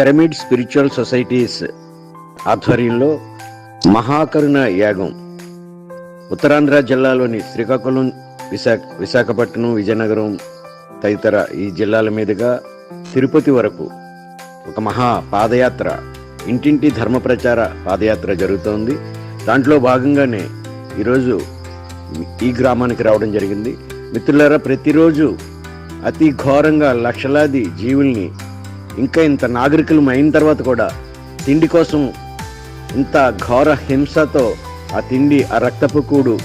Pyramid spiritual societies ఆధ్వర్యంలో మహాకరుణ యాగం ఉత్తరాంధ్ర జిల్లాలోని శ్రీకాకుళం విశాఖ విశాఖపట్నం విజయనగరం తదితర ఈ జిల్లాల మీదుగా తిరుపతి వరకు ఒక మహా పాదయాత్ర ఇంటింటి ధర్మ ప్రచార పాదయాత్ర జరుగుతోంది. దాంట్లో భాగంగానే ఈరోజు ఈ గ్రామానికి రావడం జరిగింది. మిత్రులారా ప్రతిరోజు అతి ఘోరంగా లక్షలాది జీవుల్ని ఇంకా ఇంత నాగరికులం అయిన తర్వాత కూడా తిండి కోసం ఇంత ఘోర హింసతో ఆ తిండి ఆ రక్తపు కూడు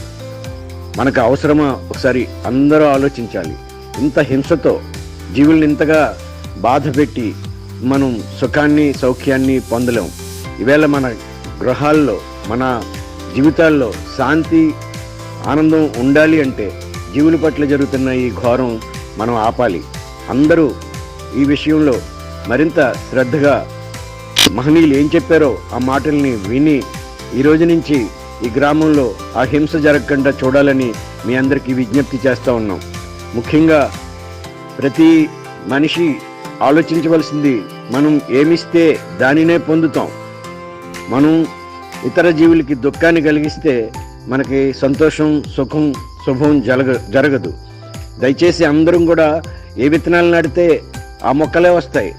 మనకు అవసరమా? ఒకసారి అందరూ ఆలోచించాలి. ఇంత హింసతో జీవుల్ని ఇంతగా బాధ పెట్టి మనం సుఖాన్ని సౌఖ్యాన్ని పొందలేం. ఈవేళ మన గృహాల్లో మన జీవితాల్లో శాంతి ఆనందం ఉండాలి అంటే జీవుల పట్ల జరుగుతున్న ఈ ఘోరం మనం ఆపాలి. అందరూ ఈ విషయంలో మరింత శ్రద్ధగా మహనీయులు ఏం చెప్పారో ఆ మాటల్ని విని ఈ రోజు నుంచి ఈ గ్రామంలో ఆ హింస జరగకుండా చూడాలని మీ అందరికీ విజ్ఞప్తి చేస్తూ ఉన్నాం. ముఖ్యంగా ప్రతి మనిషి ఆలోచించవలసింది మనం ఏమిస్తే దానినే పొందుతాం. మనం ఇతర జీవులకి దుఃఖాన్ని కలిగిస్తే మనకి సంతోషం సుఖం శుభం జరగ జరగదు. దయచేసి అందరం కూడా ఏ విత్తనాలు నాటితే ఆ మొక్కలే వస్తాయి.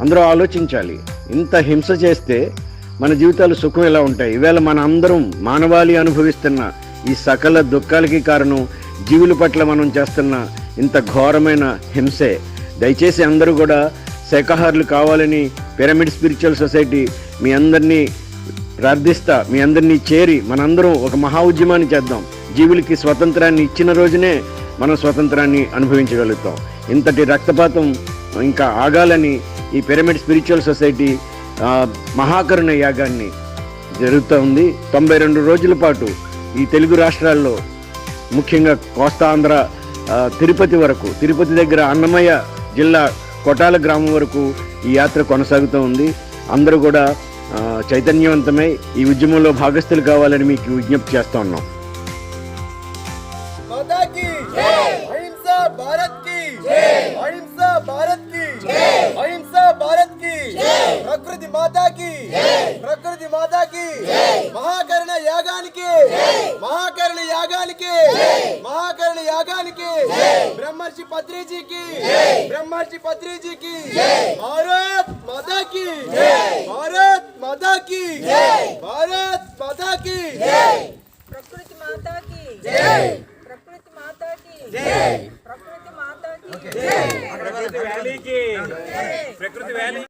అందరూ ఆలోచించాలి. ఇంత హింస చేస్తే మన జీవితాలు సుఖం ఎలా ఉంటాయి? ఈవేళ మన అందరం మానవాళి అనుభవిస్తున్న ఈ సకల దుఃఖాలకి కారణం జీవుల పట్ల మనం చేస్తున్న ఇంత ఘోరమైన హింసే. దయచేసి అందరూ కూడా శాఖాహారులు కావాలని పిరమిడ్ స్పిరిచువల్ సొసైటీ మీ అందరినీ ప్రార్థిస్తా మీ అందరినీ చేరి మనందరం ఒక మహా ఉద్యమాన్ని చేద్దాం. జీవులకి స్వతంత్రాన్ని ఇచ్చిన రోజునే మనం స్వతంత్రాన్ని అనుభవించగలుగుతాం. ఇంతటి రక్తపాతం ఇంకా ఆగాలని ఈ పిరమిడ్ స్పిరిచువల్ సొసైటీ మహాకరుణ యాగాన్ని జరుగుతూ ఉంది. తొంభై రెండు రోజుల పాటు ఈ తెలుగు రాష్ట్రాల్లో ముఖ్యంగా కోస్తాంధ్ర తిరుపతి వరకు తిరుపతి దగ్గర అన్నమయ్య జిల్లా కొటాల గ్రామం వరకు ఈ యాత్ర కొనసాగుతూ ఉంది. అందరూ కూడా చైతన్యవంతమై ఈ ఉద్యమంలో భాగస్థులు కావాలని మీకు విజ్ఞప్తి చేస్తూ ఉన్నాం. माता की प्रकृति माता की महाकर्ण यागा महाकर्ण यागा महाकर्ण यागा ब्रह्मर्षि पत्री जी की ब्रह्मर्षि पत्री जी की भारत माता की भारत माता की भारत माता की प्रकृति माता की प्रकृति माता की प्रकृति माता की प्रकृति वैली की प्रकृति वैली